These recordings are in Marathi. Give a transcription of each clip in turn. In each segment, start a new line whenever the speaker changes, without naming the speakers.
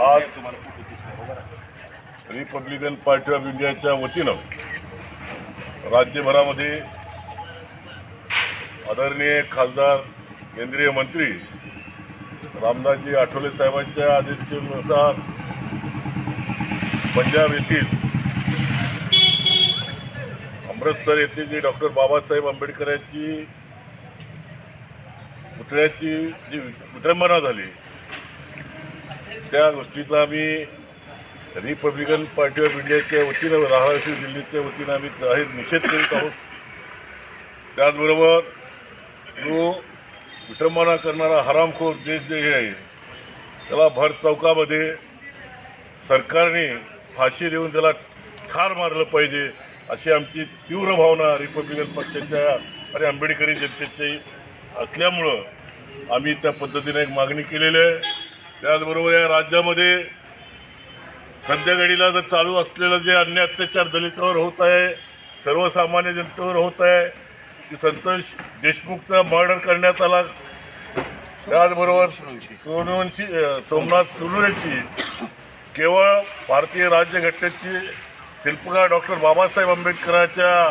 आज रिपब्लिकन पार्टी ऑफ इंडियाच्या वतीनं राज्यभरामध्ये आदरणीय खासदार केंद्रीय मंत्री रामदासजी आठवले साहेबांच्या आदेशानुसार पंजाब येथील अमृतसर येथे जी डॉक्टर बाबासाहेब आंबेडकर यांची पुतळ्याची जी विटंबना झाली त्या गोष्टीचा आम्ही रिपब्लिकन पार्टी ऑफ इंडियाच्या वतीनं धाराशिव दिल्लीच्या वतीनं आम्ही जाहीर निषेध करीत आहोत. त्याचबरोबर जो विटंबना करणारा हरामखोर देश जे हे आहे त्याला भर चौकामध्ये सरकारने फाशी देऊन त्याला ठार मारलं पाहिजे अशी आमची तीव्र भावना रिपब्लिकन पक्षाच्या आणि आंबेडकरी जनतेची असल्यामुळं आम्ही त्या पद्धतीने एक मागणी केलेली आहे. त्याचबरोबर या राज्यामध्ये सध्या घडीला जर चालू असलेलं जे अन्य अत्याचार दलितावर होत आहे सर्वसामान्य जनतेवर होत आहे की संतोष देशमुखचा मर्डर करण्यात आला. त्याचबरोबर सोनवंशी सोमनाथ सुलुरेची केवळ भारतीय राज्यघटनेची शिल्पकार डॉक्टर बाबासाहेब आंबेडकरांच्या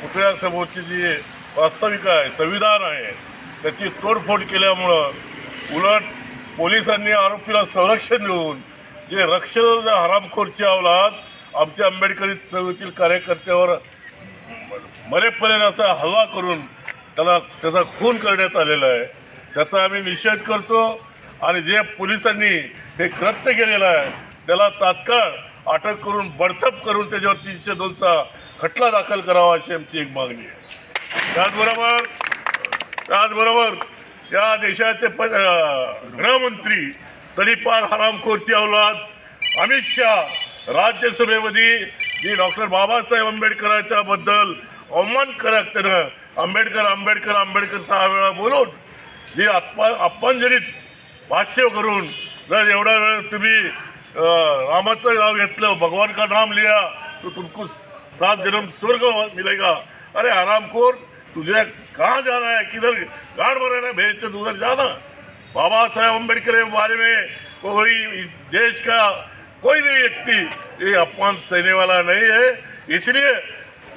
पुतळ्यासमोरची जी वास्तविक आहे संविधान आहे त्याची तोडफोड केल्यामुळं उलट पोलिसांनी आरोपीला संरक्षण देऊन जे रक्षण हरामखोरची अवलाद आमच्या आंबेडकरी चळवळीतील कार्यकर्त्यावर मरेपर्यंत असा हल्ला करून त्याला त्याचा खून करण्यात आलेला आहे. त्याचा आम्ही निषेध करतो आणि जे पोलिसांनी हे कृत्य केलेलं आहे त्याला तात्काळ अटक करून बडतप करून त्याच्यावर तीनशे दोनचा खटला दाखल करावा अशी आमची एक मागणी आहे. त्याचबरोबर त्याचबरोबर या देशाचे प गृहमंत्री तडीपार हरामखोरची अवलाद अमित शहा राज्यसभेमध्ये जी डॉक्टर बाबासाहेब आंबेडकरांच्या बद्दल अवमानकारक त्यानं आंबेडकर आंबेडकर आंबेडकर सहा वेळा बोलून जी अपा अपमानजनित भाष्य करून जर एवढा वेळ तुम्ही रामाचं नाव घेतलं भगवान का नाम लिया तो तुमको सात जन्म स्वर्ग मिलेगा. अरे आरामखोर तुझे कहाँ जाना है? किधर गाड़ है? भेज से उधर जाना। बाबा साहेब अंबेडकर के बारे में कोई इस देश का कोई भी व्यक्ति, ये अपमान सहने वाला नहीं है। इसलिए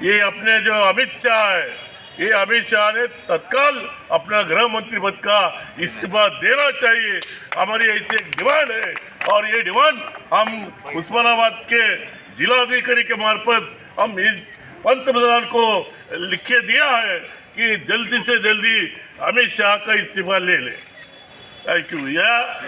ये अपने जो अमित शाह है, ये अमित शाह ने तत्काल अपना गृह मंत्री पद का इस्तीफा देना चाहिए। हमारी ऐसी एक डिमांड है और ये डिमांड हम उस्मानाबाद के जिलाधिकारी के मार्फत हम इस पंतप्रधान को लिखे दिया है कि जल्दी से जल्दी अमित शाह का इस्तीफा ले ले। थैंक यू या